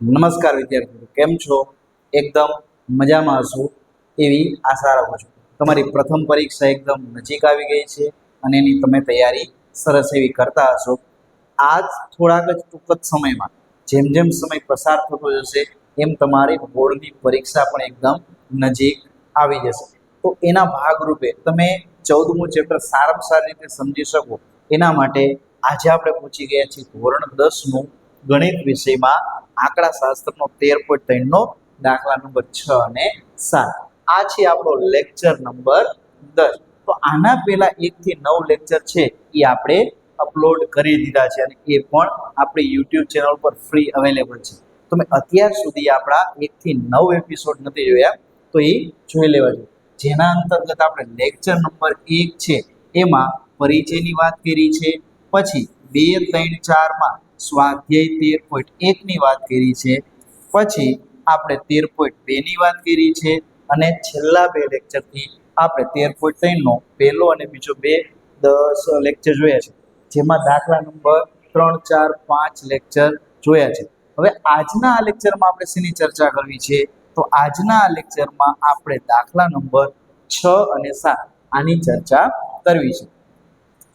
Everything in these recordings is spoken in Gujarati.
નમસ્કાર વિદ્યાર્થીઓ, કેમ છો? એકદમ મજામાં હશો એવી આશા રાખું છું. તમારી પ્રથમ પરીક્ષા એકદમ નજીક આવી ગઈ છે અને એની તમે તૈયારી સરસ એવી કરતા હશો. આજ થોડાક જ ટૂંક જ સમયમાં, જેમ જેમ સમય પસાર થતો જશે, એમ તમારી બોર્ડની પરીક્ષા પણ એકદમ નજીક આવી જશે. તો એના ભાગરૂપે તમે ચૌદમું ચેપ્ટર સારામાં સારી રીતે સમજી શકો. એના માટે આજે આપણે પહોંચી ગયા છીએ ધોરણ દસનું ગણિત વિષયમાં આંકડા શાસ્ત્રનો તેર પોઈન્ટ ત્રણનો દાખલા નંબર છ અને સાત. આ છે આપણો લેક્ચર નંબર દસ. તો આના પહેલા એકથી નવ લેક્ચર છે એ આપણે અપલોડ કરી દીધા છે અને એ પણ આપણી યુટ્યુબ ચેનલ પર ફ્રી અવેલેબલ છે. તમે અત્યાર સુધી આપણા એકથી નવ એપિસોડ નથી જોયા, તો એ જોઈ લેવા જોઈએ જેના અંતર્ગત આપણે લેક્ચર નંબર એક છે, એમાં પરિચયની વાત કરી છે, પછી બે, ત્રણ, ચારમાં સ્વાધ્યાય તેર પોઈન્ટ એકની વાત કરી છે. પછી આપણે તેર પોઈન્ટ બેની વાત કરી છે અને છેલ્લા બે લેક્ચરથી આપણે તેર પોઈન્ટ ત્રણનો પહેલો અને બીજો બે દસ લેક્ચર જોયા છે. જેમાં દાખલા નંબર ત્રણ, ચાર, પાંચ લેક્ચર જોયા છે. હવે આજના આ લેક્ચરમાં આપણે શેની ચર્ચા કરવી છે? તો આજના આ લેક્ચરમાં આપણે દાખલા નંબર છ અને સાત આની ચર્ચા કરવી છે.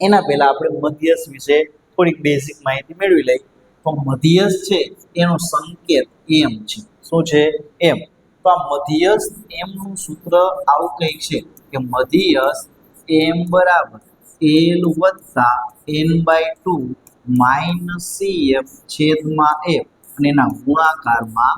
એના પહેલા આપણે મધ્યસ્થ વિશે થોડીક બેઝિક માહિતી મેળવી લઈ. તો મધ્યસ્થ છે એનો સંકેત એમ છે. શું છે? એમ. તો આ મધ્યસ્થ એમનું સૂત્ર આવું કંઈક છે કે મધ્યસ્થ એમ બરાબર એલ વત્તા N by two minus C F છેદમાં એફ અને એના ગુણાકારમાં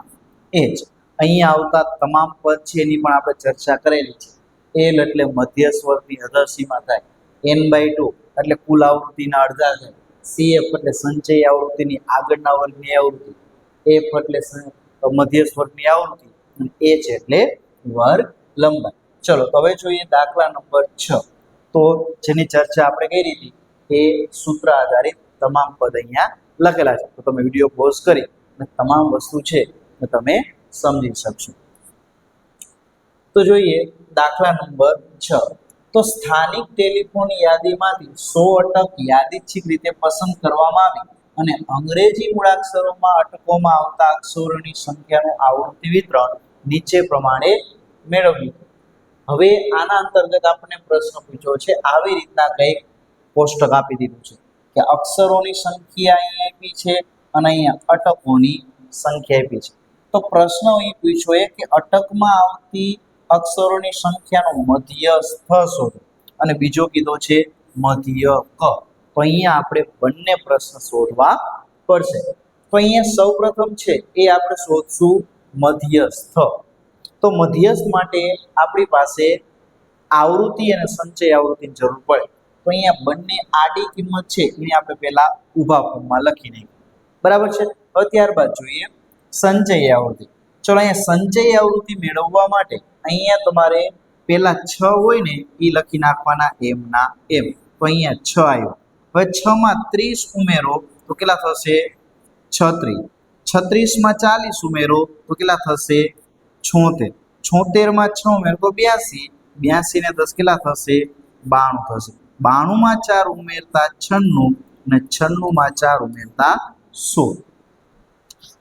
એચ. અહીં આવતા તમામ પદ છે એની પણ આપણે ચર્ચા કરેલી છે. એલ એટલે મધ્યસ્વરની અધરસીમા થાય. એન બાય ટુ એટલે કુલ આવૃત્તિના અડધા થાય. સીએફ એટલે સંચય આવૃત્તિની આગળના વર્ગની આવૃત્તિ એફ એટલે મધ્યસ્થ વર્ગની આવૃત્તિ અને એચ એટલે વર્ગ લંબાઈ. ચલો હવે જોઈએ દાખલા નંબર છ. તો જેની ચર્ચા આપણે કરી હતી, એ સૂત્ર આધારિત તમામ પદ અહીંયા લખેલા છે. તો તમે વીડિયો પોઝ કરી અને તમામ વસ્તુ છે એ તમે સમજી શકશો. તો જોઈએ દાખલા નંબર છ. તો સ્થાનિક ટેલિફોન યાદીમાંથી સો અટક યાદીચ્છિક રીતે પસંદ કરવામાં આવી અને અંગ્રેજી મૂળાક્ષરોમાં અટકોમાં આવતા અક્ષરોની સંખ્યાનું આવૃત્તિ વિતરણ નીચે પ્રમાણે મેળવ્યું. હવે આના અંતર્ગત આપણને પ્રશ્ન પૂછ્યો છે, આવી રીતના કંઈક કોષ્ટક આપી દીધું છે કે અક્ષરોની સંખ્યા અહીંયા આપી છે અને અહીંયા અટકોની સંખ્યા આપી છે. તો પ્રશ્ન અહીં પૂછ્યો એ કે અટકમાં આવતી અક્ષરોની સંખ્યાનો મધ્યસ્થ શોધો અને બીજો કીધો છે મધ્ય ક. તો અહીંયા આપણે બંને પ્રશ્ન શોધવા પડશે. તો અહીંયા સૌપ્રથમ છે એ આપણે શોધશું મધ્યસ્થ તો મધ્યસ્થ માટે આપણી પાસે આવૃત્તિ અને સંચય આવૃત્તિની જરૂર પડે. તો અહીંયા બંને આડી કિંમત છે, એને આપણે પહેલા ઊભા ફોર્મમાં લખી નાખીએ બરાબર છે? હવે ત્યારબાદ જોઈએ સંચય આવૃત્તિ. ચલો અહીંયા સંચય આવૃત્તિ મેળવવા માટે અહીંયા તમારે પેલા છ હોય ને એ લખી નાખવાના એમના એમ. તો અહીંયા છ આવ્યો. હવે છ માં ત્રીસ ઉમેરો તો કેટલા થશે? છત્રીસ. છત્રીસમાં ચાલીસ ઉમેરો તો કેટલા થશે? છોતેર. છોતેરમાં છ ઉમેરો તો બ્યાસી. બ્યાસી ને દસ કેટલા થશે? બાણું થશે. બાણુંમાં ચાર ઉમેરતા છન્નું અને છન્નુંમાં ચાર ઉમેરતા સોળ.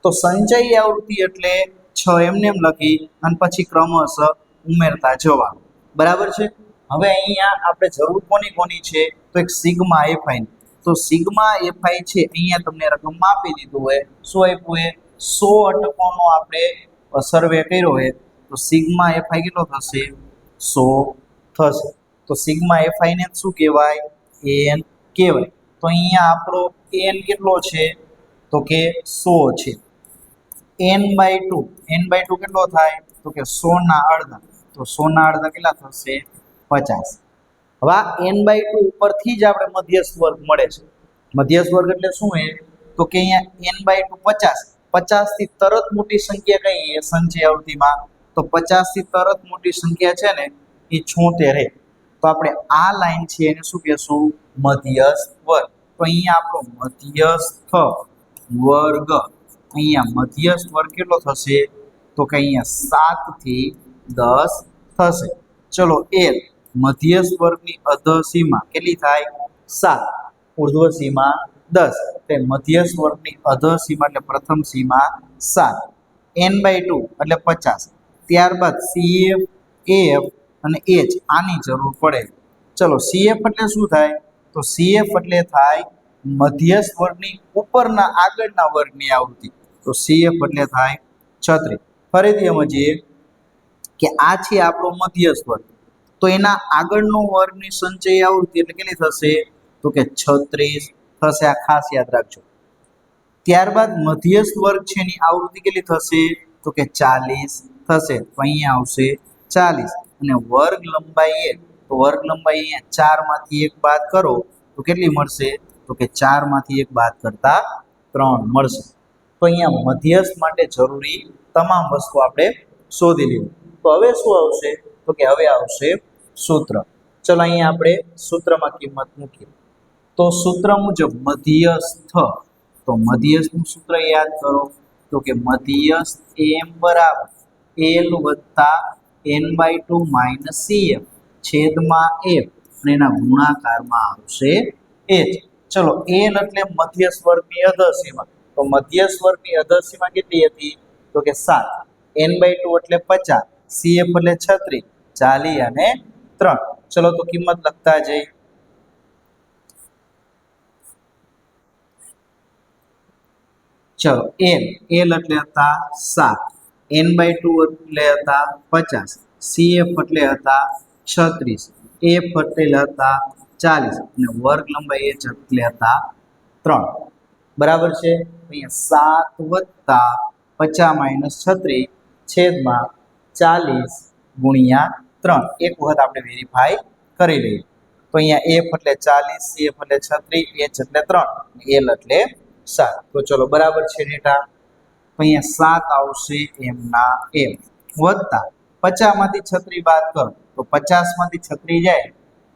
તો સંચય આવૃત્તિ એટલે છ એમને એમ લખી અને પછી ક્રમશઃ ઉમેરતા જવા. બરાબર છે? હવે અહીંયા આપણે જરૂર કોની કોની છે? તો એક સિગ્મા એફઆઈ તો સિગ્મા એફઆઈ છે, અહીંયા તમને રકમ આપી દીધું હોય, શું આપ્યું હોય? સો અટકોનો આપણે સર્વે કર્યો હોય, તો સિગ્મા એફઆઈ કેટલો થશે? સો થશે. તો સિગ્મા એફઆઈ ને શું કહેવાય? એન કહેવાય. તો અહીંયા આપણો એન કેટલો છે? તો કે સો છે. N by two N by two કેટલો થાય? તો કે સોના અડધા. તો સોના અડધા કેટલા થશે? પચાસ. હવે એન બાય ટુ ઉપરથી જ આપણે મધ્યસ્થ વર્ગ મળે છે. મધ્યસ્થ વર્ગ એટલે શું એ તો કે અહીંયા એન બાય ટુ પચાસ. પચાસથી તરત મોટી સંખ્યા કઈ? એ સંચય આવૃત્તિમાં. તો પચાસથી તરત મોટી સંખ્યા છે ને, એ છોતેર. તો આપણે આ લાઈન છે એને શું કહેશું? મધ્યસ્થ વર્ગ. તો અહીંયા આપણો મધ્યસ્થ વર્ગ અહીંયા મધ્યસ્થ વર્ગ કેટલો થશે? તો કે અહીંયા સાતથી દસ થશે. ચલો એલ મધ્યસ્થ વર્ગની અધ સીમા કેટલી થાય? સાત. ઉર્ધ્વ સીમા દસ. તે મધ્યસ્થ વર્ગની અધ સીમા એટલે પ્રથમ સીમા સાત. એન બાય ટુ એટલે પચાસ. ત્યારબાદ સીએફ, એફ અને એચ આની જરૂર પડે. ચલો, સીએફ એટલે શું થાય? તો સીએફ એટલે થાય મધ્યસ્થ વર્ગની ઉપરના આગળના વર્ગની આવૃત્તિ. તો સીએફ એટલે થાય છત્રીસ ફરીથી સમજીએ કે આ છે આપણો મધ્યસ્થ વર્ગ. તો એના આગળનો વર્ગની સંચય આવૃત્તિ એટલે કેટલી થશે? તો કે છત્રીસ. થશે આ ખાસ યાદ રાખજો. ત્યારબાદ મધ્યસ્થ વર્ગ છે એની આવૃત્તિ કેટલી થશે? તો કે ચાલીસ. થશે. તો અહીંયા આવશે ચાલીસ. અને વર્ગ લંબાઈ એક. તો વર્ગ લંબાઈ અહીંયા ચારમાંથી એક બાદ કરો તો કેટલી મળશે? તો કે ચારમાંથી એક બાદ કરતા ત્રણ મળશે. તો અહીંયા મધ્યસ્થ માટે જરૂરી તમામ વસ્તુ આપણે શોધી લીધું તો હવે શું આવશે? તો કે હવે આવશે સૂત્ર. ચલો અહીંયા આપણે સૂત્રમાં કિંમત મૂકીએ. તો સૂત્ર મુજબ મધ્યસ્થ. તો મધ્યસ્થનું સૂત્ર યાદ કરો. તો કે મધ્યસ્થ એમ બરાબર એલ વત્તા N by two minus C F છેદમાં એફ અને એના ગુણાકારમાં આવશે એચ ચલો એલ એટલે મધ્યસ્થ વર્ગની અધસીમા તો મધ્યસ્થ વર્ગની અધસીમા કેટલી હતી? તો કે સાત. એન બાય ટુ એટલે પચાસ. સીએફ એટલે છત્રીસ. ચાલી અને ત્રણ. ચલો તો કિંમત લખતા જઈ ચલો એલ એલ એટલે હતા સાત. એન બાય ટુ એટલે હતા પચાસ. સીએફ એટલે હતા છત્રીસ. એફ એટલે હતા ચાલીસ. અને વર્ગ લંબાઈ એચ એટલે હતા ત્રણ. બરાબર છે? અહીંયા સાત વત્તા પચાસ માઇનસ છત્રીસ છેદમાં ચાલીસ ગુણ્યા ત્રણ. એક વખત આપણે વેરીફાઈ કરી લઈએ. તો અહીંયા એફ એટલે ચાલીસ એફ એટલે છત્રીસ એચ એટલે ત્રણ એલ એટલે સાત. તો ચલો બરાબર છે ડેટા? અહીંયા સાત આવશે એમના એમ વત્તા પચાસમાંથી છત્રી બાદ કરો. તો પચાસમાંથી છત્રી જાય.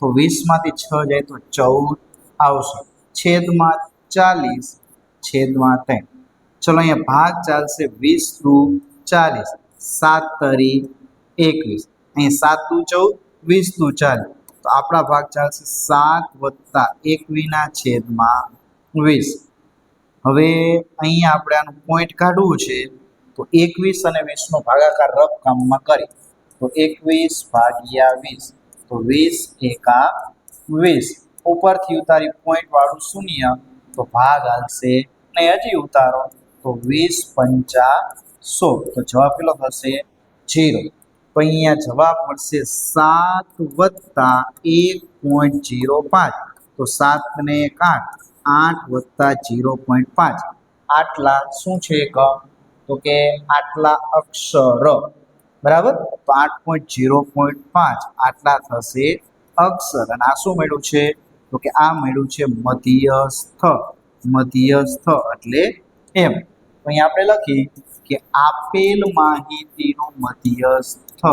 તો વીસમાંથી છ જાય તો ચૌદ આવશે. છેદમાં ચાલીસ છેદમાં ત્રણ. ચલો અહીંયા ભાગ ચાલશે વીસ ટુ ચાલીસ. સાત તરી એકવીસ. અહીંયા સાત દુ ચૌદ, વીસ દુ ચાલીસ. તો આપણા ભાગ ચાલશે સાત વત્તા એકવીના છેદમાં વીસ. હવે અહીંયા આપણે આનું પોઈન્ટ કાઢવું છે, તો એકવીસ અને વીસનો ભાગાકાર રફ કામમાં કરી. તો એકવીસ ભાગ્યા વીસ. તો વીસ એકા વીસ. ઉપરથી ઉતારી પોઈન્ટ વાળું શૂન્ય, તો ભાગ આવશે ને હજી ઉતારો. તો વીસ પંચા સો. તો જવાબ કેટલો થશે? જીરો તો અહીંયા જવાબ મળશે સાત વત્તા એક પોઈન્ટ જીરો પાંચ. તો સાત ને એક આઠ. આઠ વત્તા જીરો પોઈન્ટ પાંચ. આટલા શું છે ક તો કે આટલા અક્ષર. બરાબર? તો આઠ પોઈન્ટ જીરો પોઈન્ટ પાંચ. આટલા થશે અક્ષર. અને આ શું મળ્યું છે? તો કે આ મળ્યું છે મધ્યસ્થ. મધ્યસ્થ એટલે એમ. તો અહીંયા આપણે લખી કે આપેલ માહિતીનો મધ્યસ્થ.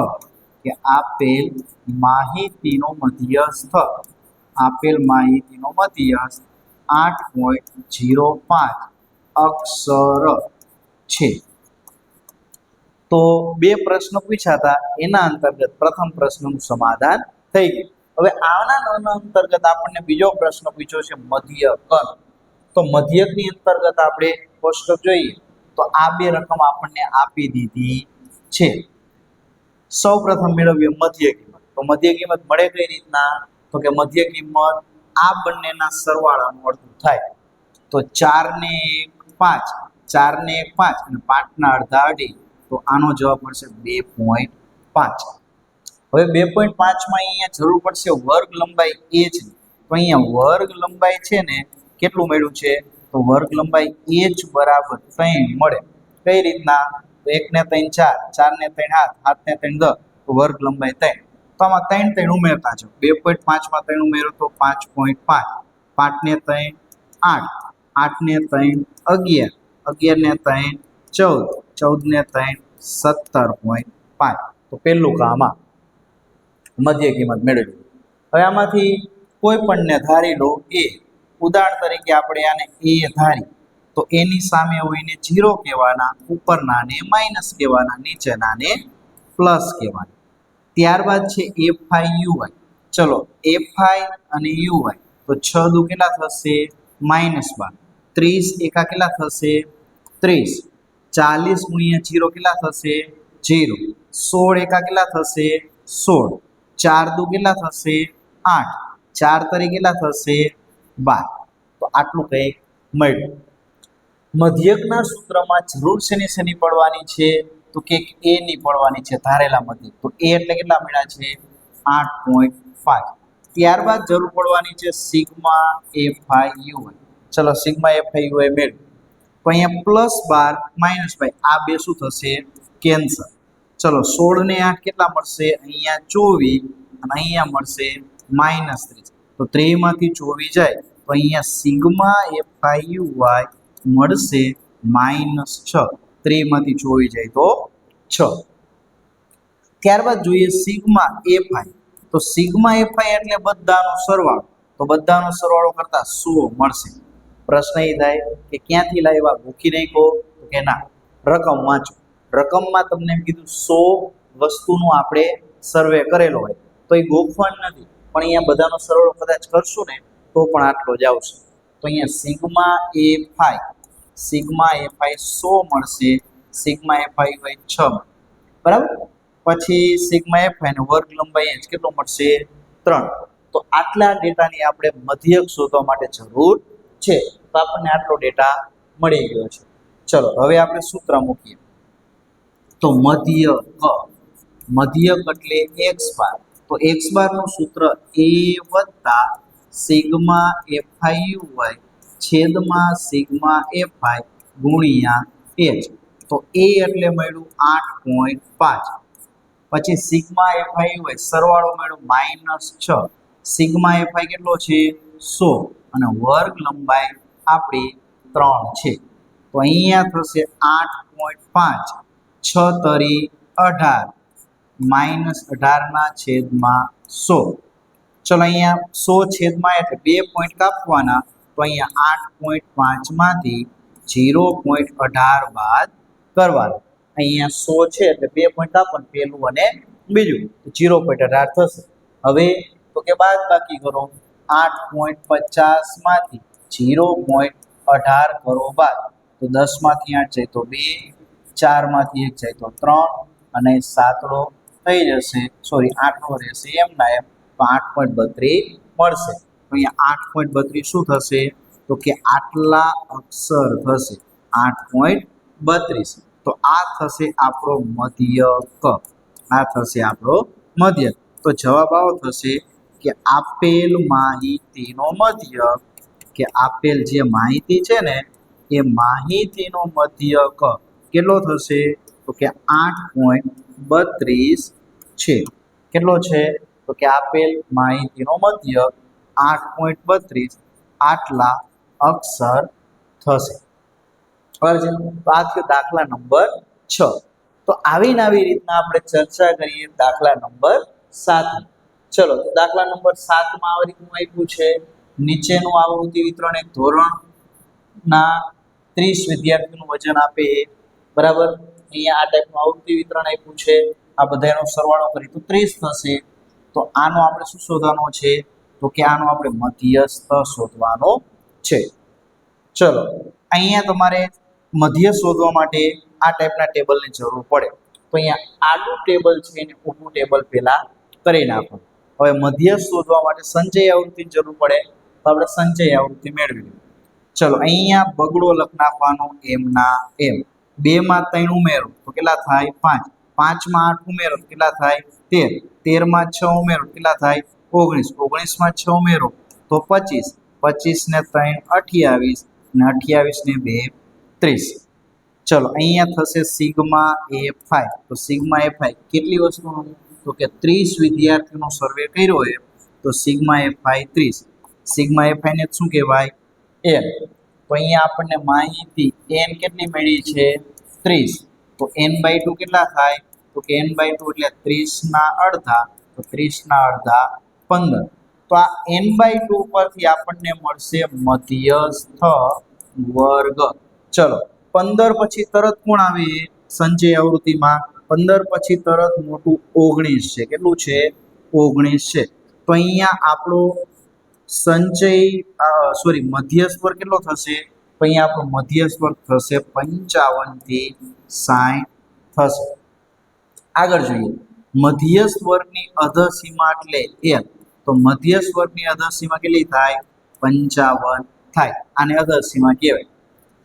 કે આપેલ માહિતીનો મધ્યસ્થ. આપેલ માહિતીનો મધ્યસ્થ આઠ પોઈન્ટ જીરો પાંચ અક્ષર છે. તો બે પ્રશ્નો પૂછાતા, એના અંતર્ગત પ્રથમ પ્રશ્નનું સમાધાન થઈ ગયું. હવે આના અંતર્ગત આપણને બીજો પ્રશ્ન પૂછ્યો છે મધ્યક તો મધ્યકની અંતર્ગત આપણે કોષ્ટક જોઈએ તો આ બે રકમ આપણને આપી દીધી છે. સૌ પ્રથમ મેળવીએ મધ્ય કિંમત. તો મધ્ય કિંમત મળે કઈ રીતના? તો કે મધ્ય કિંમત આ બંનેના સરવાળાનું અડધું થાય. તો ચાર ને એક પાંચ ચાર ને એક પાંચ અને પાંચના અડધા અઢી. તો આનો જવાબ મળશે બે પોઈન્ટ પાંચ. હવે બે પોઈન્ટ પાંચમાં અહીંયા જરૂર પડશે વર્ગ લંબાઈ એ છે તો અહીંયા વર્ગ લંબાઈ છે ને કેટલું મળ્યું છે? તો વર્ગ લંબાઈ એ જ બરાબર ત્રણ મળે. કઈ રીતના? તો એક ને ત્રણ ચાર ચાર ને ત્રણ હાથ હાથ ને ત્રણ દસ, તો વર્ગ લંબાઈ ત્રણ. તો આમાં ત્રણ ત્રણ ઉમેરતા જાઓ. બે પોઈન્ટ પાંચમાં ત્રણ ઉમેરો તો પાંચ પોઈન્ટ પાંચ. પાંચ ને ત્રણ આઠ આઠ ને ત્રણ અગિયાર અગિયાર ને ત્રણ ચૌદ ચૌદ ને ત્રણ સત્તર પોઈન્ટ પાંચ. તો પહેલું કામ આ મધ્ય કિંમત મેળવી હવે આમાંથી કોઈ પણને ધારી લો એ ઉદાહરણ તરીકે આપણે આને એ ધારી. તો એની સામે હોઈને જીરો કહેવાના ઉપરનાને માઇનસ કહેવાના નીચેનાને પ્લસ કહેવાના. ત્યારબાદ છે એફ આઈ યુઆઈ ચલો એફ આઈ અને યુઆઈ તો છ દુ કેટલા થશે? માઇનસ બાર. ત્રીસ એકા કેટલા થશે? ત્રીસ. ચાલીસ ગુણ્યા જીરો કેટલા થશે? જીરો સોળ એકા કેટલા થશે? સોળ. ચાર દુ કેટલા થશે? આઠ. ચાર તરી કેટલા થશે? બાર તો આટલું કંઈક મળ્યું. મધ્યકના સૂત્રમાં જરૂર શેની શેની પડવાની છે? તો કે એ ની પડવાની છે ધારેલા મધ્યક. તો એ એટલે કેટલા મળ્યા છે? આઠ પોઈન્ટ ફાઈવ ત્યારબાદ જરૂર પડવાની છે સિગ્મા એફ આઈ યુ ચલો સિગ્મા એફ આઈ યુ મેળવ્યું તો અહીંયા પ્લસ બાર માઇનસ બાય આ બે શું થશે? કેન્સર ચલો સોળ ને આઠ કેટલા મળશે? અહીંયા ચોવીસ અને અહીંયા મળશે માઇનસ ત્રીસ. તો ત્રેમાંથી ચોવી જાય, તો અહીંયા સિગ્મા એફ આઈ વાય મળશે માઇનસ છ. ત્રેમાંથી ચોવી જાય તો છ. ત્યારબાદ જોઈએ સિગ્મા એફ આઈ તો સિગ્મા એફ આઈ એટલે બધાનો સરવાળો. તો બધાનો સરવાળો કરતા સો મળશે. પ્રશ્ન એ થાય કે ક્યાંથી લાવ્યા? મૂકી નાખો તો કે ના, રકમ વાંચો. રકમમાં તમને કીધું સો વસ્તુનું આપણે સર્વે કરેલો હોય. તો એ ગોખવાનું નથી. પણ અહીંયા બધાનો સરવાળો કદાચ કરશું ને, તો પણ આટલો જ આવશે. તો અહીંયા sigma F I, sigma F I સો મળશે, સિગ્મા એ ફાઈ હોય છ. બરાબર? પછી સિગ્મા એફ આઈ વર્ગ લંબાઈ એચ કેટલો મળશે? ત્રણ. તો આટલા ડેટાની આપણે મધ્યક શોધવા માટે જરૂર છે. તો આપણને આટલો ડેટા મળી ગયો છે. ચલો, હવે આપણે સૂત્ર મૂકીએ. તો મધ્યક મધ્યક એટલે એક્સ બાર. તો એક્સ બારનું સૂત્ર એ વત્તા સિગ્મા એફઆઈ વાય છેદમાં સિગ્મા એફઆઈ ગુણ્યા એચ. તો એ એટલે મળ્યું આઠ પોઈન્ટ પાંચ. પછી સિગ્મા એફઆઈ હોય સરવાળો મળ્યો માઇનસ છ. સિગ્મા એફઆઈ કેટલો છે? સો. અને વર્ગ લંબાઈ આપણી ત્રણ છે. તો અહીંયા થશે આઠ પોઈન્ટ પાંચ. છ તરી અઢાર. માઇનસ અઢારના છેદમાં સો. ચલો અહીંયા સો છેદમાં એટલે બે પોઈન્ટ કાપવાના, તો અહીંયા આઠ પોઈન્ટ પાંચમાંથી જીરો પોઈન્ટ અઢાર બાદ કરવાનું. અહીંયા સો છે એટલે બે પોઈન્ટ કાપવાનું, પહેલું અને બીજું. જીરો પોઈન્ટ અઢાર થશે. હવે તો કે બાદ બાકી કરો. આઠ પોઈન્ટ પચાસમાંથી જીરો પોઈન્ટ અઢાર કરો બાદ. તો દસમાંથી આઠ જાય તો બે, ચારમાંથી એક જાય તો ત્રણ, અને સાતડો થઈ જશે. સોરી આઠનો રહેશે. એમ ના એમ. તો આઠ પોઈન્ટ બત્રીસ મળશે. તો અહીંયા આઠ પોઈન્ટ બત્રીસ શું થશે? તો કે આટલા અક્ષર થશે. આઠ પોઈન્ટ બત્રીસ. તો આ થશે આપણો મધ્યક આ થશે આપણો મધ્યક તો જવાબ આવો થશે કે આપેલ માહિતીનો મધ્યક કે. આપેલ જે માહિતી છે ને, એ માહિતીનો મધ્યક કેટલો થશે? તો કે આઠ પોઈન્ટ બત્રીસ છે. કેટલો છે? તો કે આપેલ માહિતીનો મધ્ય આઠ પોઈન્ટ બત્રીસ આટલા અક્ષર થશે. બરાબર દાખલા નંબર છ. તો આવી આવી રીતના આપણે ચર્ચા કરીએ દાખલા નંબર સાત ચલો દાખલા નંબર સાતમાં આવી રીતનું આપ્યું છે. નીચેનું આવૃત્તિ વિતરણ એક ધોરણના ત્રીસ વિદ્યાર્થીનું વજન આપે બરાબર? અહીંયા આ ટાઈપનું આવૃત્તિ વિતરણ આપ્યું છે, આ બધાનો સરવાળો કરી. તો ત્રીસ થશે. તો આનો આપણે શું શોધવાનો છે? તો કે આનો આપણે મધ્યસ્થ શોધવાનો છે. ચલો, અહીંયા તમારે મધ્ય શોધવા માટે આ ટાઈપના ટેબલની જરૂર પડે. તો અહીંયા આડું ટેબલ છે એને ઊભું ટેબલ પહેલાં કરી નાખો. હવે મધ્ય શોધવા માટે સંચય આવૃત્તિની જરૂર પડે. તો આપણે સંચય આવૃત્તિ મેળવી ચલો, અહીંયા બગડો લખ નાખવાનો એમના એમ બે માં ત્રણ ઉમેરો, તો કેટલા થાય? પાંચ. પાંચમાં આઠ ઉમેરો કેટલા થાય? તેર. તેરમાં છ ઉમેરો કેટલા થાય? ઓગણીસ. ઓગણીસમાં છ ઉમેરો, તો પચીસ. પચીસ ને ત્રણ, અઠ્યાવીસ. ને અઠ્યાવીસ ને બે, ત્રીસ. ચલો, અહીંયા થશે સિગ્મા એ ફાઈવ તો સિગ્મા એ ફાઈવ કેટલી વસ્તુનું? તો કે ત્રીસ વિદ્યાર્થીઓનો સર્વે કર્યો હોય, તો સિગ્મા એ ફાઈવ ત્રીસ. સિગ્મા એ ફાઈને શું કહેવાય? એન. તો અહીંયા આપણને માહિતી એન કેટલી મળી છે? ત્રીસ. તો એન બાય ટુ કેટલા થાય? તો કે એન બાય ટુ એટલે ત્રીસના અડધા, તો ત્રીસના અડધા પંદર. તો આ એન બાય ટુ પરથી આપણને મળશે મધ્યસ્થ વર્ગ. ચલો, પંદર પછી તરત કોણ આવે? સંચય આવૃત્તિમાં. પંદર પછી તરત મોટું ઓગણીસ છે. કેટલું છે? ઓગણીસ છે. તો અહીંયા આપણો સંચય સોરી મધ્ય સ્વર કેટલો થશે? અહીંયા આપણો મધ્ય સ્વર થશે પંચાવનથી સાઠ થશે. આગળ જોઈએ. મધ્ય સ્વરની અધસીમા એટલે એલ તો મધ્ય સ્વરની અધસીમા કેટલી થાય? પંચાવન થાય. આને અધસીમા કહેવાય.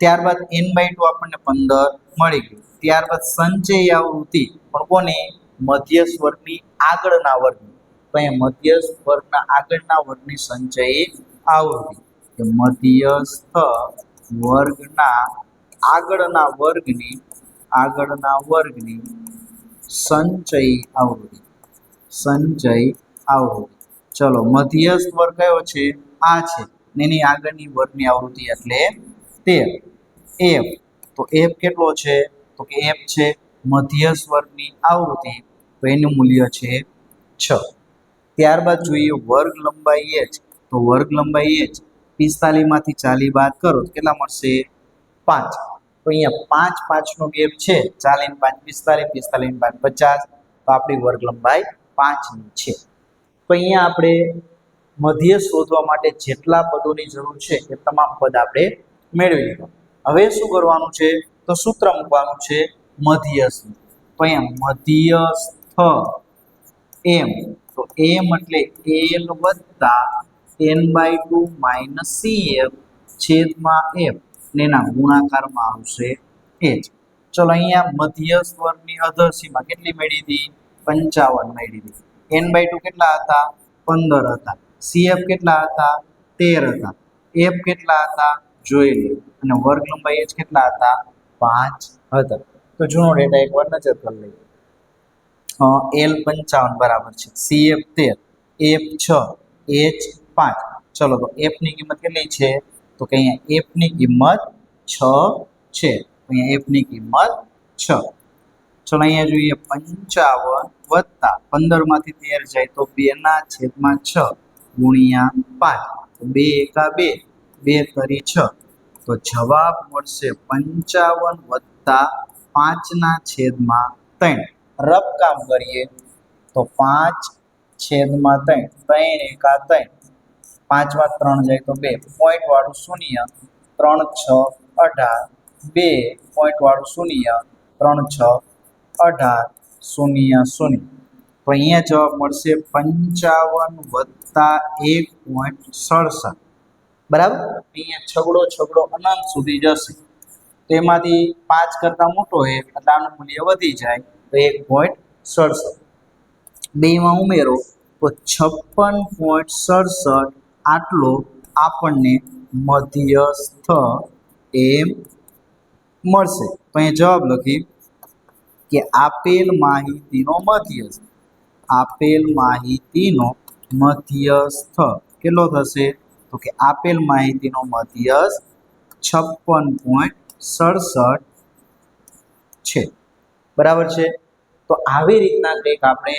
ત્યારબાદ એન બાય ટુ આપણને પંદર મળી ગયું. ત્યારબાદ સંચય આવૃત્તિ. પણ કોને? મધ્ય સ્વરની આગળના વર્ગની. તો અહીંયા મધ્યસ્થ વર્ગના આગળના વર્ગની સંચય આવૃત્તિ કે મધ્યસ્થ વર્ગના આગળના વર્ગની આગળના વર્ગની સંચય આવૃત્તિ સંચય આવૃત્તિ ચલો, મધ્યસ્થ વર્ગ કયો છે? આ છે. એની આગળની વર્ગની આવૃત્તિ એટલે તેર. એફ. તો એફ કેટલો છે? તો કે એફ છે મધ્યસ્થ વર્ગની આવૃત્તિ. તો એનું મૂલ્ય છે છ. ત્યારબાદ જોઈએ વર્ગ લંબાઈ એચ તો વર્ગ લંબાઈ એચ પિસ્તાલીસમાંથી ચાલી બાદ કરો કેટલા મળશે? પાંચ. તો અહીંયા પાંચ પાંચનો ગેપ છે ચાલીને પાંચ પિસ્તાલીસ પિસ્તાલીસ પાંચ પચાસ, તો આપણી વર્ગ લંબાઈ પાંચની છે. તો અહીંયા આપણે મધ્ય શોધવા માટે જેટલા પદોની જરૂર છે એ તમામ પદ આપણે મેળવી લીધા. હવે શું કરવાનું છે? તો સૂત્ર મૂકવાનું છે, મધ્યસ્થ. તો અહીંયા મધ્યસ્થ એમ તો એમ એટલે એલ વત્તા N by two minus C F છેદમાં એફ ને એના ગુણાકારમાં આવશે એ જ ચલો અહીંયા મધ્યસ્થ વર્ગની અધરસીમાં કેટલી મેળવી હતી? પંચાવન મેળવી હતી. એન બાય ટુ કેટલા હતા? પંદર હતા. સીએફ કેટલા હતા? તેર હતા. એફ કેટલા હતા? જોઈ લે. અને વર્ગ લંબાઈ એચ કેટલા હતા? પાંચ હતા. તો જૂનો ડેટા એકવાર નજર કરી લઈએ. એલ પંચાવન બરાબર છે. સી એફ તેર, એફ છ, એચ પાંચ. ચલો તો એફની કિંમત કેટલી છે? તો કે અહીંયા એફની કિંમત છ છે. અહીંયા એફની કિંમત છ. ચલો અહીંયા જોઈએ પંચાવન વત્તા પંદરમાંથી તેર જાય તો બેના છેદમાં છ ગુણ્યા પાંચ. તો બે એકા બે બે તરી છ. તો જવાબ મળશે પંચાવન વત્તા પાંચના છેદમાં ત્રણ. રફ કામ કરીએ, તો પાંચ છેદમાં ત્રણ ત્રણ એકા ત્રણ. પાંચમાં ત્રણ જાય તો બે. પોઈન્ટવાળું શૂન્ય, ત્રણ છ અઢાર. બે પોઈન્ટવાળું શૂન્ય, ત્રણ છ અઢાર. શૂન્ય શૂન્ય. તો અહીંયા જવાબ મળશે પંચાવન વત્તા એક પોઈન્ટ સડસઠ. બરાબર? અહીંયા છગડો છગડો અનંત સુધી જશે. તેમાંથી પાંચ કરતાં મોટો હોય, એટલે આનું મૂલ્ય વધી જાય. તો એક પોઈન્ટ સડસઠ. બેમાં ઉમેરો તો છપ્પન પોઈન્ટ સડસઠ આટલો આપણને મધ્યસ્થ એમ મળશે. તો અહીંયા જવાબ લખી કે આપેલ માહિતીનો મધ્યસ્થ. આપેલ માહિતીનો મધ્યસ્થ કેટલો થશે? તો કે આપેલ માહિતીનો મધ્યસ્થ છપ્પન પોઈન્ટ સડસઠ છે. બરાબર છે? તો આવી રીતના કંઈક આપણે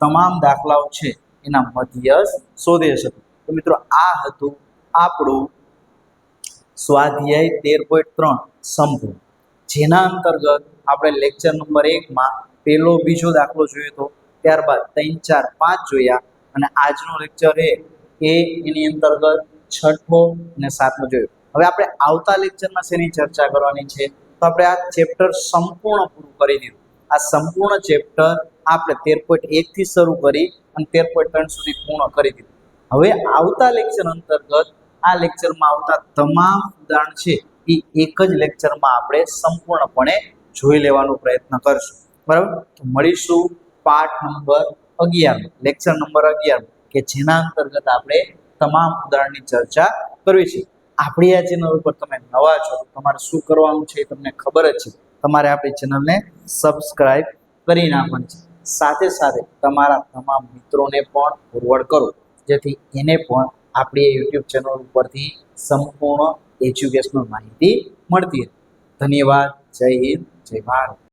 તમામ દાખલાઓ છે એના મધ્યસ્થ શોધી શકું તો મિત્રો, આ હતું આપણું સ્વાધ્યાય તેર પોઈન્ટ ત્રણ સંપૂર્ણ. જેના અંતર્ગત આપણે લેક્ચર નંબર એકમાં પહેલો બીજો દાખલો જોયો હતો ત્યારબાદ ત્રણ, ચાર, પાંચ જોયા અને આજનો લેક્ચર એ એ એની અંતર્ગત છઠ્ઠો અને સાતમો જોયો. હવે આપણે આવતા લેક્ચરમાં શેની ચર્ચા કરવાની છે? તો આપણે આ ચેપ્ટર સંપૂર્ણ પૂરું કરી દીધું. આ સંપૂર્ણ ચેપ્ટર આપણે તેર પોઈન્ટ એકથી શરૂ કરી અને તેર પોઈન્ટ ત્રણ સુધી પૂર્ણ કરી દીધું. હવે આવતા લેક્ચર અંતર્ગત આ લેક્ચરમાં આવતા તમામ ઉદાહરણ છે એ એક જ લેક્ચરમાં આપણે સંપૂર્ણપણે જોઈ લેવાનો પ્રયત્ન કરશું. બરાબર? તો મળીશું પાઠ નંબર અગિયાર લેક્ચર નંબર અગિયાર કે જેના અંતર્ગત આપણે તમામ ઉદાહરણની ચર્ચા કરવી છે. આપણી આ ચેનલ ઉપર તમે નવા છો તમારે શું કરવાનું છે એ તમને ખબર જ છે. તમારે આપણી ચેનલને સબસ્ક્રાઇબ કરી નાખવાની છે. સાથે સાથે તમારા તમામ મિત્રોને પણ ફોરવર્ડ કરો, જેથી એને પણ આપણી યુટ્યુબ ચેનલ ઉપરથી સંપૂર્ણ એજ્યુકેશનલ માહિતી મળતી રહે. ધન્યવાદ. જય હિન્દ. જય ભારત.